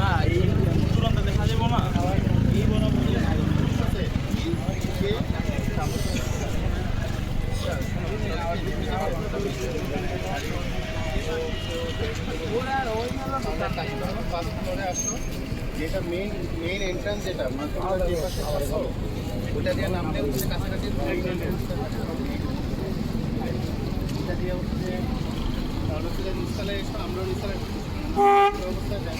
না এই চূড়ান্ত দেখা যেটা মেইন মেইন এন্ট্রান্স যেটা আছে, ওটা দিয়ে নামলে কাছাকাছি। তাহলে হচ্ছে যে নিচতলায় এসো আমরা নিচতলায় অবস্থায় যাই